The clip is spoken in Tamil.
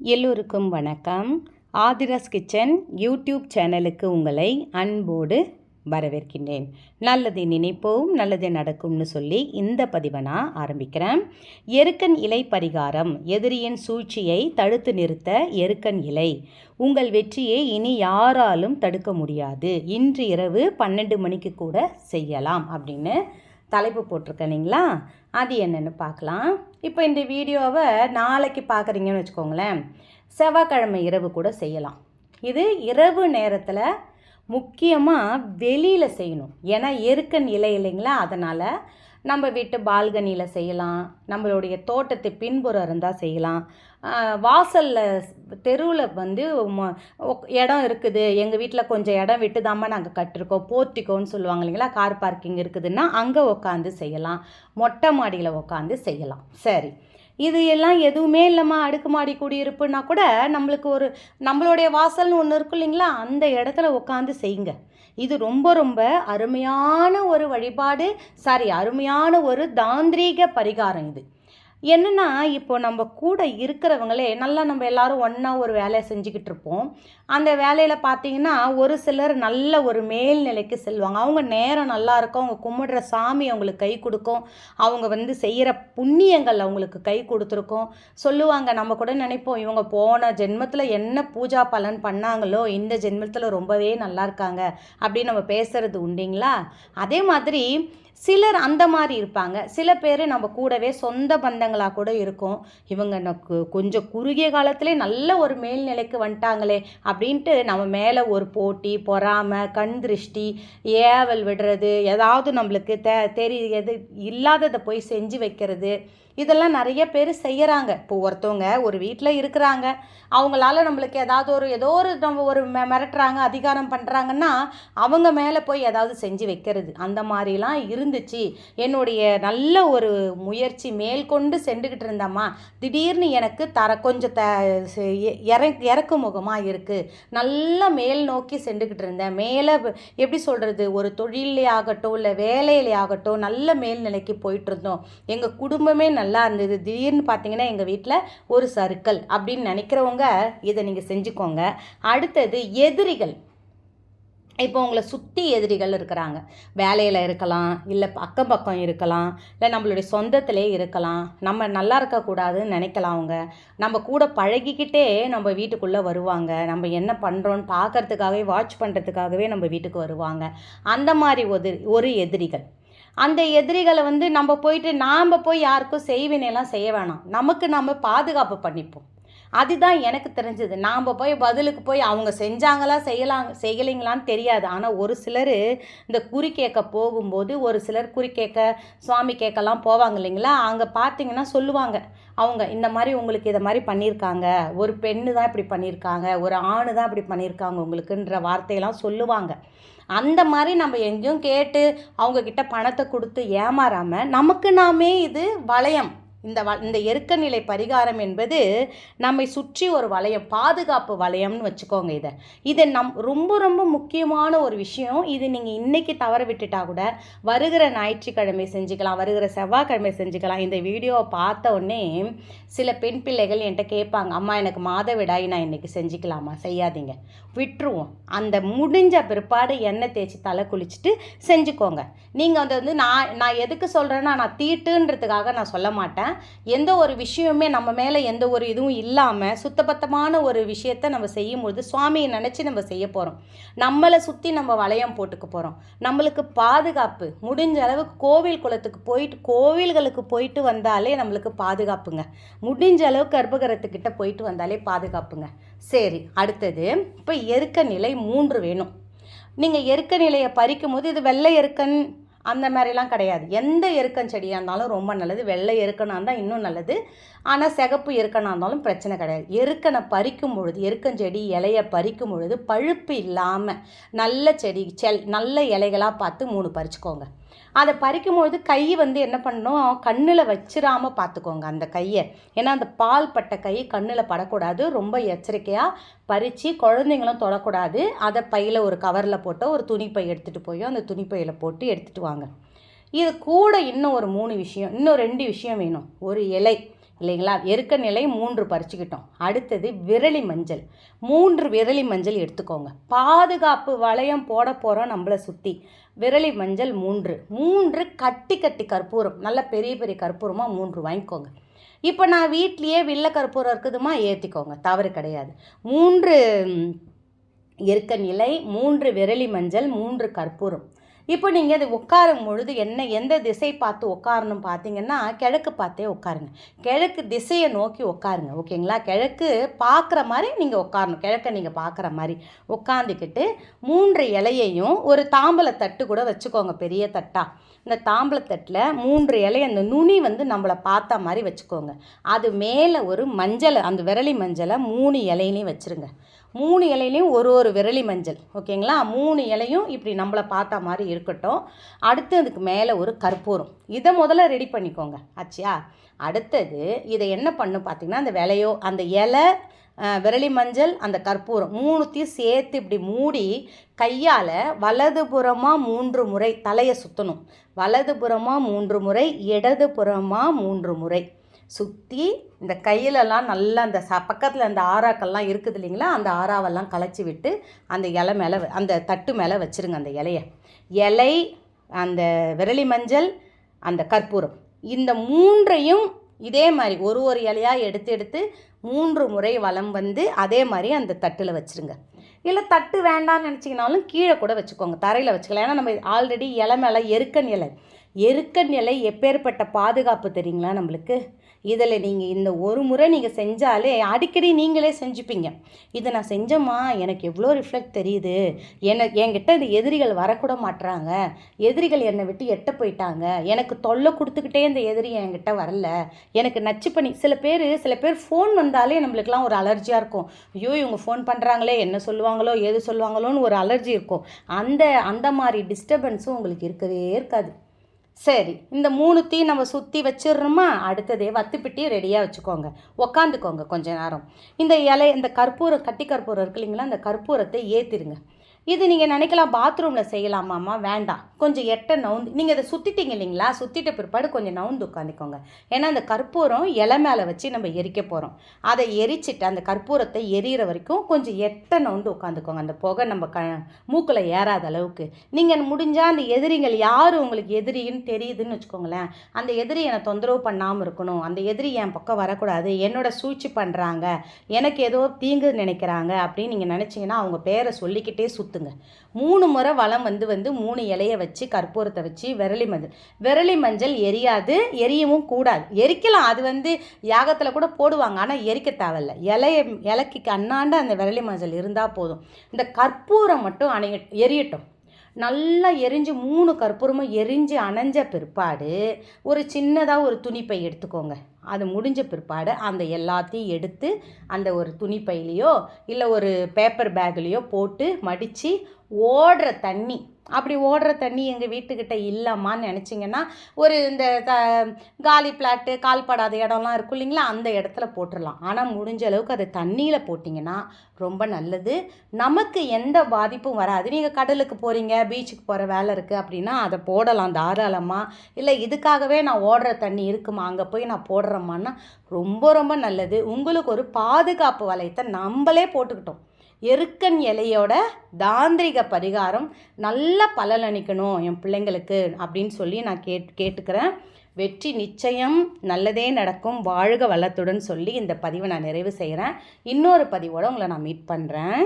எல்லோருக்கும் வணக்கம். ஆதிராஸ் கிச்சன் யூடியூப் சேனலுக்கு உங்களை அன்போடு வரவேற்கின்றேன். நல்லதை நினைப்போம் நல்லது நடக்கும்னு சொல்லி இந்த பதிவை நான் ஆரம்பிக்கிறேன். எருக்கன் இலை பரிகாரம் எதிரியின் சூழ்ச்சியை தடுத்து நிறுத்த எருக்கன் இலை. உங்கள் வெற்றியை இனி யாராலும் தடுக்க முடியாது. இன்று இரவு பன்னெண்டு மணிக்கு கூட செய்யலாம் அப்படின்னு தலைப்பு போட்டிருக்கேன் இல்லைங்களா அது என்னென்னு பார்க்கலாம். இப்போ இந்த வீடியோவை நாளைக்கு பார்க்குறீங்கன்னு வச்சுக்கோங்களேன். செவ்வாய்க்கிழமை இரவு கூட செய்யலாம். இது இரவு நேரத்தில் முக்கியமாக வெளியில் செய்யணும். ஏன்னா எருக்கன் இலை இல்லைங்களா? அதனால் நம்ம வீட்டு பால்கனியில் செய்யலாம். நம்மளுடைய தோட்டத்து பின்புறம் இருந்தால் செய்யலாம். வாசலில் தெருவில் வந்து ம- ஒக்- இடம் இருக்குது. எங்கள் வீட்டில் கொஞ்சம் இடம் விட்டு தாம்மா நாங்கள் கட்டிருக்கோம். போர்ட்டிக்கோன்னு சொல்லுவாங்க இல்லைங்களா? கார் பார்க்கிங் இருக்குதுன்னா அங்கே உட்காந்து செய்யலாம். மொட்டை மாடியில் உட்காந்து செய்யலாம். சரி. இது எல்லாம் எதுவுமே இல்லைம்மா. அடுக்குமாடி குடியிருப்புனா கூட நம்மளுக்கு ஒரு நம்மளுடைய வாசல்னு ஒன்று இருக்கும் இல்லைங்களா? அந்த இடத்துல உட்காந்து செய்யுங்க. இது ரொம்ப ரொம்ப அருமையான ஒரு வழிபாடு. சாரி அருமையான ஒரு தாந்திரீக பரிகாரம் இது. என்னென்னா இப்போ நம்ம கூட இருக்கிறவங்களே நல்லா நம்ம எல்லாரும் ஒன்றா ஒரு வேலையை செஞ்சுக்கிட்டு இருப்போம். அந்த வேலையில் பார்த்தீங்கன்னா ஒரு சிலர் நல்ல ஒரு மேல்நிலைக்கு செல்வாங்க. அவங்க நேரம் நல்லா இருக்கும். அவங்க கும்பிடுற சாமி அவங்களுக்கு கை கொடுக்கும். அவங்க வந்து செய்கிற புண்ணியங்கள் அவங்களுக்கு கை கொடுத்துருக்கும். சொல்லுவாங்க நம்ம கூட நினைப்போம் இவங்க போன ஜென்மத்தில் என்ன பூஜா பலன் பண்ணாங்களோ இந்த ஜென்மத்தில் ரொம்பவே நல்லா இருக்காங்க அப்படின்னு நம்ம பேசுறது உண்டுங்களா? அதே மாதிரி சிலர் அந்த மாதிரி இருப்பாங்க. சில பேர் நம்ம கூடவே சொந்த பந்தங்களாக கூட இருக்கும். இவங்க எனக்கு கொஞ்சம் குறுகிய காலத்திலே நல்ல ஒரு மேல்நிலைக்கு வந்துட்டாங்களே அப்படின்ட்டு நம்ம மேலே ஒரு போட்டி பொறாமை கண் திருஷ்டி ஏவல் விடுறது ஏதாவது நம்மளுக்கு தெ தெரியுது இல்லாததை போய் செஞ்சு வைக்கிறது. இதெல்லாம் நிறைய பேர் செய்கிறாங்க இப்போ ஒருத்தவங்க ஒரு வீட்டில் இருக்கிறாங்க. அவங்களால நம்மளுக்கு ஏதாவது ஒரு ஏதோ ஒரு நம்ம ஒரு மெ மிரட்டுறாங்க அதிகாரம் பண்ணுறாங்கன்னா அவங்க மேலே போய் ஏதாவது செஞ்சு வைக்கிறது. அந்த மாதிரிலாம் இருந்துச்சு. என்னுடைய நல்ல ஒரு முயற்சி மேற்கொண்டு சென்றுக்கிட்டு இருந்தம்மா. திடீர்னு எனக்கு தர கொஞ்சம் த செ- எ- இறக்கு முகமாக இருக்குது நல்லா மேல் நோக்கி சென்றுக்கிட்டு இருந்தேன். மேலே எப்படி சொல்கிறது ஒரு தொழிலே ஆகட்டும் இல்லை வேலையிலே ஆகட்டும் நல்ல மேல்நிலைக்கு போயிட்டு இருந்தோம். எங்கள் குடும்பமே நல்ல நல்லா இருந்தது. திடீர்னு பார்த்தீங்கன்னா எங்கள் வீட்டில் ஒரு சருக்கள் அப்படின்னு நினைக்கிறவங்க இதை நீங்கள் செஞ்சுக்கோங்க. அடுத்தது எதிரிகள். இப்போ உங்களை சுற்றி எதிரிகள் இருக்கிறாங்க. வேலையில் இருக்கலாம் இல்லை அக்கம் பக்கம் இருக்கலாம் இல்லை நம்மளுடைய சொந்தத்திலே இருக்கலாம். நம்ம நல்லா இருக்கக்கூடாதுன்னு நினைக்கலாம் அவங்க. நம்ம கூட பழகிக்கிட்டே நம்ம வீட்டுக்குள்ளே வருவாங்க. நம்ம என்ன பண்ணுறோன்னு பார்க்கறதுக்காகவே வாட்ச் பண்ணுறதுக்காகவே நம்ம வீட்டுக்கு வருவாங்க. அந்த மாதிரி ஒரு ஒரு எதிரிகள். அந்த எதிரிகளை வந்து நம்ம போயிட்டு நாம் போய் யாருக்கும் செய்வினையெல்லாம் செய்ய வேணாம். நமக்கு நம்ம பாதுகாப்பு பண்ணிப்போம். அதுதான் எனக்கு தெரிஞ்சது. நாம் போய் பதிலுக்கு போய் அவங்க செஞ்சாங்களா செய்யலாம் செய்யலைங்களான்னு தெரியாது. ஆனால் ஒரு சிலர் இந்த குறி கேட்க போகும்போது ஒரு சிலர் குறி கேட்க சுவாமி கேட்கலாம் போவாங்க இல்லைங்களா? அங்கே பார்த்தீங்கன்னா சொல்லுவாங்க. அவங்க இந்த மாதிரி உங்களுக்கு இதை மாதிரி பண்ணியிருக்காங்க. ஒரு பெண்ணு தான் இப்படி பண்ணியிருக்காங்க. ஒரு ஆணு தான் இப்படி பண்ணியிருக்காங்க உங்களுக்குன்ற வார்த்தையெல்லாம் சொல்லுவாங்க. அந்த மாதிரி நம்ம எங்கேயும் கேட்டு அவங்கக்கிட்ட பணத்தை கொடுத்து ஏமாறாமல் நமக்கு நாமே இது வளையம். இந்த வ இந்த எருக்க நிலை பரிகாரம் என்பது நம்மை சுற்றி ஒரு வளையம் பாதுகாப்பு வளையம்னு வச்சுக்கோங்க இதை. இது நம் ரொம்ப ரொம்ப முக்கியமான ஒரு விஷயம். இது நீங்கள் இன்றைக்கி தவற விட்டுட்டா கூட வருகிற ஞாயிற்றுக்கிழமை செஞ்சுக்கலாம் வருகிற செவ்வாய்க்கிழமை செஞ்சுக்கலாம். இந்த வீடியோவை பார்த்த உடனே சில பெண் பிள்ளைகள் என்கிட்ட கேட்பாங்க அம்மா எனக்கு மாதவிடாய் நான் இன்னைக்கு செஞ்சுக்கலாமா? செய்யாதீங்க. விட்டுருவோம். அந்த முடிஞ்ச பிற்பாடு எண்ணெய் தேய்ச்சி தலை குளிச்சுட்டு செஞ்சுக்கோங்க. நீங்கள் அதை வந்து நான் நான் எதுக்கு சொல்கிறேன்னா நான் தீட்டுன்றதுக்காக நான் சொல்ல மாட்டேன். எந்த ஒரு விஷயமே நம்ம மேலே எந்த ஒரு இதுவும் இல்லாமல் சுத்தபத்தமான ஒரு விஷயத்த நம்ம செய்யும்போது சுவாமியை நினச்சி நம்ம செய்ய போகிறோம் நம்மளை சுற்றி நம்ம வளையம் போட்டுக்க போகிறோம் நம்மளுக்கு பாதுகாப்பு முடிஞ்ச அளவுக்கு கோவில் குளத்துக்கு போயிட்டு கோவில்களுக்கு போயிட்டு வந்தாலே நம்மளுக்கு பாதுகாப்புங்க. முடிஞ்ச அளவுக்கு கர்ப்பகரத்துக்கிட்ட போயிட்டு வந்தாலே பாதுகாப்புங்க. சரி அடுத்தது. இப்போ எருக்க நிலை மூன்று வேணும். நீங்கள் எருக்க நிலையை பறிக்கும் போது இது வெள்ளை எருக்கன் அந்த மாதிரிலாம் கிடையாது. எந்த எருக்கம் செடியாக இருந்தாலும் ரொம்ப நல்லது. வெள்ளை எருக்கனாக இருந்தால் இன்னும் நல்லது. ஆனால் சிகப்பு எருக்கனாக இருந்தாலும் பிரச்சனை கிடையாது. எருக்கனை பறிக்கும் பொழுது எருக்கஞ்செடி இலையை பறிக்கும் பொழுது பழுப்பு இல்லாமல் நல்ல செடி செல் நல்ல இலைகளாக பார்த்து மூணு பறிச்சுக்கோங்க. அதை பறிக்கும்பொழுது கை வந்து என்ன பண்ணணும்? கண்ணில் வச்சிடாமல் பார்த்துக்கோங்க அந்த கையை. ஏன்னா அந்த பால் பட்ட கை கண்ணில் படக்கூடாது. ரொம்ப எச்சரிக்கையாக பறித்து குழந்தைங்களும் தொடக்கூடாது. அதை பையில் ஒரு கவரில் போட்டோ ஒரு துணிப்பை எடுத்துகிட்டு போய் அந்த துணிப்பையில் போட்டு எடுத்துகிட்டு வாங்க. இது கூட இன்னும் ஒரு மூணு விஷயம் இன்னும் ரெண்டு விஷயம் வேணும். ஒரு இலை. இல்லைங்களா? எருக்க நிலை மூன்று பறிச்சுக்கிட்டோம். அடுத்தது விரலி மஞ்சள். மூன்று விரலி மஞ்சள் எடுத்துக்கோங்க. பாதுகாப்பு வளையம் போட போகிறோம் நம்மளை சுற்றி விரலி மஞ்சள் மூன்று. மூன்று கட்டி கட்டி கற்பூரம். நல்ல பெரிய பெரிய கற்பூரமாக மூன்று வாங்கிக்கோங்க. இப்போ நான் வீட்லேயே வில்ல கற்பூரம் இருக்குதுமா? ஏற்றிக்கோங்க தவறு கிடையாது. மூன்று ம், எருக்க நிலை மூன்று விரலி மஞ்சள் மூன்று கற்பூரம். இப்போ நீங்கள் அது உட்காரும் பொழுது என்ன எந்த திசை பார்த்து உட்காரணும் பார்த்தீங்கன்னா கிழக்கு பார்த்தே உட்காருங்க. கிழக்கு திசையை நோக்கி உட்காருங்க ஓகேங்களா? கிழக்கு பார்க்குற மாதிரி நீங்கள் உட்காரணும். கிழக்கை நீங்கள் பார்க்குற மாதிரி. உட்காந்துக்கிட்டு மூன்று இலையையும் ஒரு தாம்பல தட்டு கூட வச்சுக்கோங்க பெரிய தட்டாக இந்த தாம்பலத்தட்டில் மூன்று இலை அந்த நுனி வந்து நம்மளை பார்த்த மாதிரி வச்சுக்கோங்க. அது மேலே ஒரு மஞ்சள் அந்த விரலி மஞ்சளை மூணு இலையிலையும் வச்சுருங்க. மூணு இலையிலையும் ஒரு ஒரு விரலி மஞ்சள் ஓகேங்களா? மூணு இலையும் இப்படி நம்மளை பார்த்த மாதிரி இருக்கட்டும். அடுத்து அதுக்கு மேலே ஒரு கற்பூரம். இதை முதல்ல ரெடி பண்ணிக்கோங்க. ஆச்சியா? அடுத்தது இதை என்ன பண்ணும் பார்த்தீங்கன்னா அந்த விலையோ அந்த இலை விரலி மஞ்சள் அந்த கற்பூரம் மூணுத்தையும் சேர்த்து இப்படி மூடி கையால் வலதுபுறமாக மூன்று முறை தலையை சுற்றணும் வலதுபுறமாக மூன்று முறை இடதுபுறமாக மூன்று முறை. சுற்றி இந்த கையிலலாம் நல்லா அந்த ச பக்கத்தில் அந்த ஆறாக்கள்லாம் இருக்குது இல்லைங்களா? அந்த ஆறாவெல்லாம் களைச்சி விட்டு அந்த இலை மேலே வ- அந்த தட்டு மேலே வச்சிருங்க அந்த இலையை. இலை அந்த விரலி மஞ்சள் அந்த கற்பூரம். இந்த மூன்றையும் இதே மாதிரி ஒரு ஒரு இலையாக எடுத்து எடுத்து மூன்று முறை வலம் வந்து அதே மாதிரி அந்த தட்டில் வச்சுருங்க. இல்லை தட்டு வேண்டாம்னு நினச்சிங்கனாலும் கீழே கூட வச்சுக்கோங்க தரையில் வச்சுக்கலாம். ஏன்னா நம்ம ஆல்ரெடி இலை மேலே எருக்கன் இலை. எருக்கன் இலை எப்பேற்பட்ட பாதுகாப்பு தெரியுங்களா நம்மளுக்கு? இதில் நீங்கள் இந்த ஒரு முறை நீங்கள் செஞ்சாலே அடிக்கடி நீங்களே செஞ்சுப்பீங்க. இதை நான் செஞ்சோமா எனக்கு எவ்வளோ ரிஃப்ளெக்ட் தெரியுது. என்னை என்கிட்ட இந்த எதிரிகள் வரக்கூட மாட்றாங்க. எதிரிகள் என்னை விட்டு எட்ட போயிட்டாங்க. எனக்கு தொல்லை கொடுத்துக்கிட்டே இந்த எதிரி என்கிட்ட வரல. எனக்கு நச்சு பண்ணி சில பேர் சில பேர் ஃபோன் வந்தாலே நம்மளுக்குலாம் ஒரு அலர்ஜியாக இருக்கும். ஐயோ இவங்க ஃபோன் பண்ணுறாங்களே என்ன சொல்லுவாங்களோ எது சொல்லுவாங்களோன்னு ஒரு அலர்ஜி இருக்கும். அந்த அந்த மாதிரி டிஸ்டர்பன்ஸும் உங்களுக்கு இருக்கவே இருக்காது. சரி இந்த மூணுத்தையும் நம்ம சுற்றி வச்சிடணுமா அடுத்ததே வத்துப்பிட்டி ரெடியாக வச்சுக்கோங்க. உக்காந்துக்கோங்க கொஞ்ச நேரம். இந்த இலை இந்த கற்பூரம் கட்டி கற்பூரம் இருக்கு இல்லைங்களா அந்த கற்பூரத்தை ஏற்றிடுங்க இது நீங்கள் நினைக்கலாம் பாத்ரூமில் செய்யலாமாம்மா? வேண்டாம். கொஞ்சம் எட்ட நவுந்து நீங்கள் இதை சுற்றிட்டீங்க இல்லைங்களா? சுற்றிட்ட பிற்பாடு கொஞ்சம் நவுந்து உட்காந்துக்கோங்க. ஏன்னா அந்த கற்பூரம் இலை மேலே வச்சு நம்ம எரிக்க போகிறோம் அதை எரிச்சிட்டு அந்த கற்பூரத்தை எரியிற வரைக்கும் கொஞ்சம் எட்ட நவுந்து உட்காந்துக்கோங்க. அந்த புகை நம்ம க மூக்கில் ஏறாத அளவுக்கு. நீங்கள் முடிஞ்சால் அந்த எதிரிகள் யார் உங்களுக்கு எதிரின்னு தெரியுதுன்னு வச்சுக்கோங்களேன். அந்த எதிரி என்னை தொந்தரவு பண்ணாமல் இருக்கணும். அந்த எதிரி என் பக்கம் வரக்கூடாது. என்னோட சூழ்ச்சி பண்ணுறாங்க எனக்கு ஏதோ தீங்கு நினைக்கிறாங்க அப்படின்னு நீங்கள் நினச்சிங்கன்னா அவங்க பேரை சொல்லிக்கிட்டே சுற்றுங்க மூணு முறை வளம் வந்து வந்து மூணு இலைய வச்சு கற்பூரத்தை வச்சு விரலி மஞ்சள். விரலி மஞ்சள் எரியாது எரியவும் கூடாது. எரிக்கலாம். அது வந்து யாகத்தில் கூட போடுவாங்க. ஆனால் எரிக்க தேவையில்ல. இலைய இலைக்கு அண்ணாண்ட அந்த விரலி மஞ்சள் இருந்தால் போதும். இந்த கற்பூரம் மட்டும் அணைய எரியட்டும். நல்லா எரிஞ்சு மூணு கற்பூரமும் எரிஞ்சு அணைஞ்ச பிற்பாடு ஒரு சின்னதாக ஒரு துணிப்பை எடுத்துக்கோங்க. அது முடிஞ்ச பிற்பாடு அந்த எல்லாத்தையும் எடுத்து அந்த ஒரு துணிப்பையிலையோ இல்லை ஒரு பேப்பர் பேக்லேயோ போட்டு மடித்து ஓடுற தண்ணி. அப்படி ஓடுற தண்ணி எங்கள் வீட்டுக்கிட்ட இல்லைம்மான்னு நினச்சிங்கன்னா ஒரு இந்த த காலி பிளாட்டு கால்படாத இடம்லாம் இருக்கும் இல்லைங்களா அந்த இடத்துல போட்டுடலாம் ஆனால் முடிஞ்ச அளவுக்கு அது தண்ணியில் போட்டிங்கன்னா ரொம்ப நல்லது. நமக்கு எந்த பாதிப்பும் வராது. நீங்கள் கடலுக்கு போகிறீங்க பீச்சுக்கு போகிற வேலை இருக்குது அப்படின்னா அதை போடலாம் தாராளமாக இல்லை இதுக்காகவே நான் ஓடுற தண்ணி இருக்குமா அங்கே போய் நான் போடுறேம்மான்னா ரொம்ப ரொம்ப நல்லது. உங்களுக்கு ஒரு பாதுகாப்பு வளையத்தை நம்மளே போட்டுக்கிட்டோம். எருக்கன் இலையோட தாந்திரிக பரிகாரம் நல்ல பலனளிக்கணும் என் பிள்ளைங்களுக்கு அப்படின்னு சொல்லி நான் கேட் கேட்டுக்கிறேன். வெற்றி நிச்சயம் நல்லதே நடக்கும் வாழ்க வளத்துடன் சொல்லி இந்த பதிவை நான் நிறைவு செய்கிறேன். இன்னொரு பதிவோடு உங்களை நான் மீட் பண்ணுறேன்